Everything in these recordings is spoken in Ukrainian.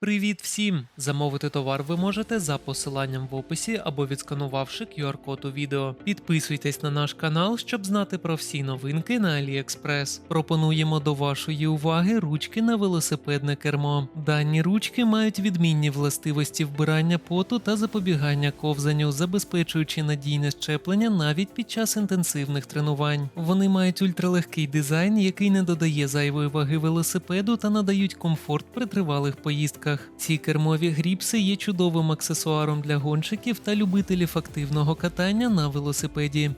Привіт всім! Замовити товар ви можете за посиланням в описі або відсканувавши QR-код у відео. Підписуйтесь на наш канал, щоб знати про всі новинки на AliExpress. Пропонуємо до вашої уваги ручки на велосипедне кермо. Дані ручки мають відмінні властивості вбирання поту та запобігання ковзанню, забезпечуючи надійне щеплення навіть під час інтенсивних тренувань. Вони мають ультралегкий дизайн, який не додає зайвої ваги велосипеду та надають комфорт при тривалих поїздках. Ці кермові гріпси є чудовим аксесуаром для гонщиків та любителів активного катання на велосипеді.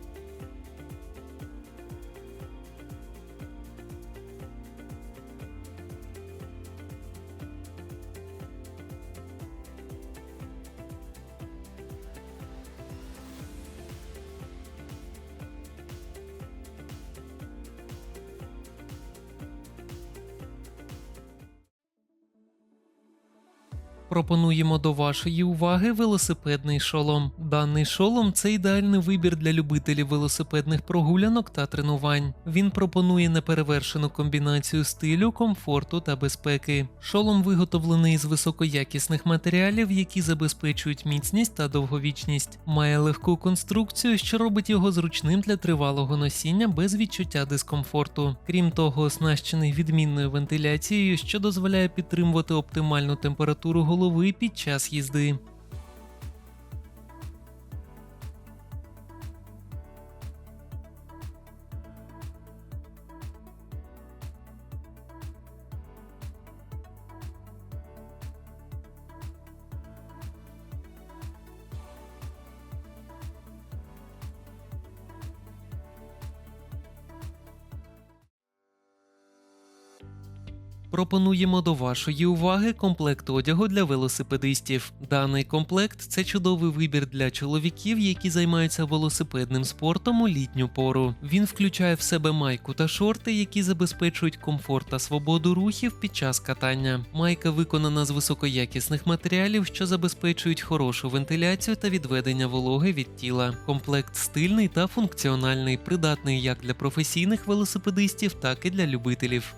Пропонуємо до вашої уваги велосипедний шолом. Даний шолом це ідеальний вибір для любителів велосипедних прогулянок та тренувань. Він пропонує неперевершену комбінацію стилю, комфорту та безпеки. Шолом виготовлений з високоякісних матеріалів, які забезпечують міцність та довговічність. Має легку конструкцію, що робить його зручним для тривалого носіння без відчуття дискомфорту. Крім того, оснащений відмінною вентиляцією, що дозволяє підтримувати оптимальну температуру голови під час їзди. Пропонуємо до вашої уваги комплект одягу для велосипедистів. Даний комплект це чудовий вибір для чоловіків, які займаються велосипедним спортом у літню пору. Він включає в себе майку та шорти, які забезпечують комфорт та свободу рухів під час катання. Майка виконана з високоякісних матеріалів, що забезпечують хорошу вентиляцію та відведення вологи від тіла. Комплект стильний та функціональний, придатний як для професійних велосипедистів, так і для любителів.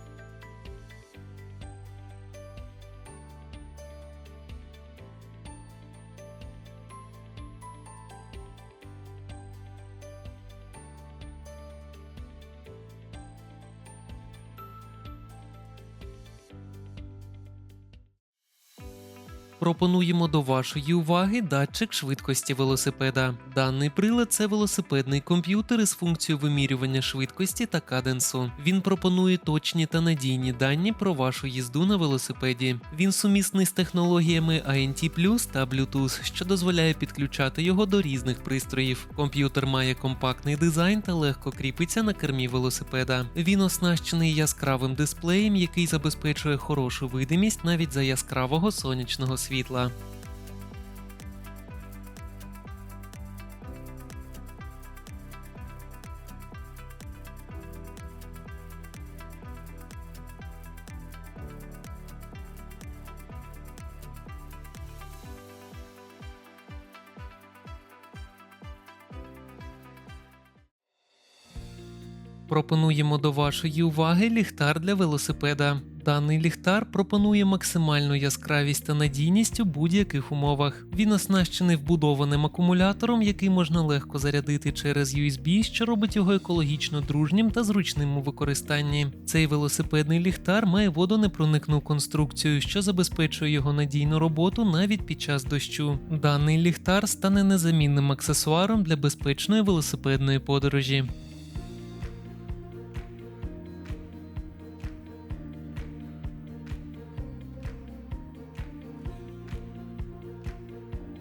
Пропонуємо до вашої уваги датчик швидкості велосипеда. Даний прилад це велосипедний комп'ютер із функцією вимірювання швидкості та каденсу. Він пропонує точні та надійні дані про вашу їзду на велосипеді. Він сумісний з технологіями ANT та Bluetooth, що дозволяє підключати його до різних пристроїв. Комп'ютер має компактний дизайн та легко кріпиться на кермі велосипеда. Він оснащений яскравим дисплеєм, який забезпечує хорошу видимість навіть за яскравого сонячного світла. Пропонуємо до вашої уваги ліхтар для велосипеда. Даний ліхтар пропонує максимальну яскравість та надійність у будь-яких умовах. Він оснащений вбудованим акумулятором, який можна легко зарядити через USB, що робить його екологічно дружнім та зручним у використанні. Цей велосипедний ліхтар має водонепроникну конструкцію, що забезпечує його надійну роботу навіть під час дощу. Даний ліхтар стане незамінним аксесуаром для безпечної велосипедної подорожі.